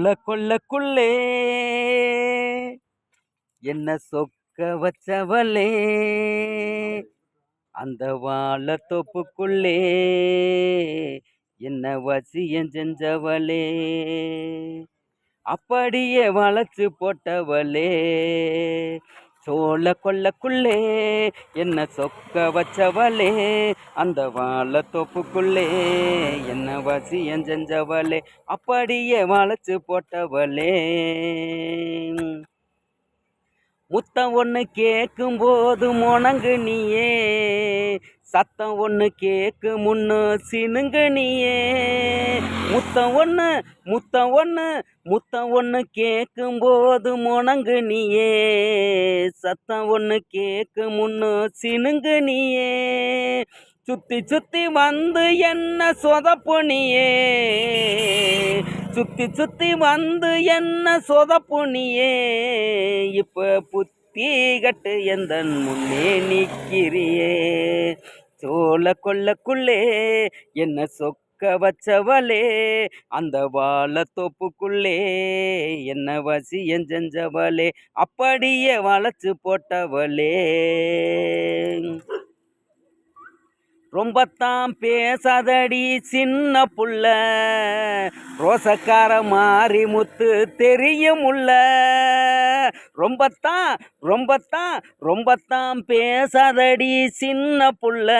சோல கொள்ளக்குள்ளே. என்ன சொக்க வச்சவளே. அந்த வாழ தொப்புக்குள்ளே. என்ன வசியம் செஞ்சவளே. அப்படியே வளைச்சு போட்டவளே. சோழ கொல்லக்குள்ளே என்ன சொக்க வச்சவளே அந்த வாழ தோப்புக்குள்ளே என்ன வசியம் செஞ்சவளே அப்படியே வளைச்சு போட்டவளே. முத்தம் ஒன்று கேட்கும் போது முணங்கு நீயே சத்தம் ஒன்று கேட்கு முன்னு சினுங்கு நீயே. முத்தம் ஒன்று முத்தம் ஒன்று முத்தம் ஒன்று கேட்கும் போது முணங்கு நீயே. சத்தம் ஒன்று கேக்கு முன்னு சினுங்கு நீயே. சுத்தி சுத்தி வந்து என்ன சொதப்பு நீயே. சுத்தி சுத்தி வந்து என்ன சொதப்பு நீயே. இப்ப புத்தி கட்டு எந்த முன்னே நிற்கிறியே சோழ கொள்ளக்குள்ளே என்ன சொ சொக்க வச்சவளே அந்த வாழ தோப்புக்குள்ளே என்ன வசியம் செஞ்சவளே அப்படியே வளைச்சு போட்டவளே. ரொம்பத்தான் பேசாதடி சின்ன புள்ள. ரோசக்கார மாறி முத்து தெரியும் உள்ள. ரொம்பத்தான் ரொம்பத்தான் ரொம்பத்தான் பேசாதடி சின்ன புள்ள.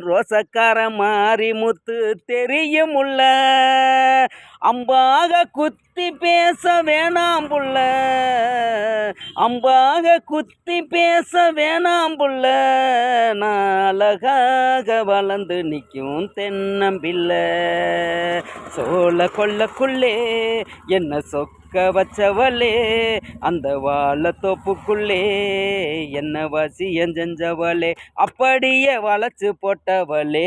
ரோசக்கார மாறி முத்து தெரியும் உள்ள. அம்பாக குத்தி பேச வேணாம் புள்ள. அம்பாக குத்தி பேச வேணாம் புள்ள. அழகாக வளர்ந்து நிற்கும் தென்னம்பில்லை சோழ கொள்ளக்குள்ளே என்ன சொக்க வச்சவளே? அந்த வாழ தோப்புக்குள்ளே என்ன வசியம் செஞ்சவளே? அப்படியே வளைச்சு போட்டவளே.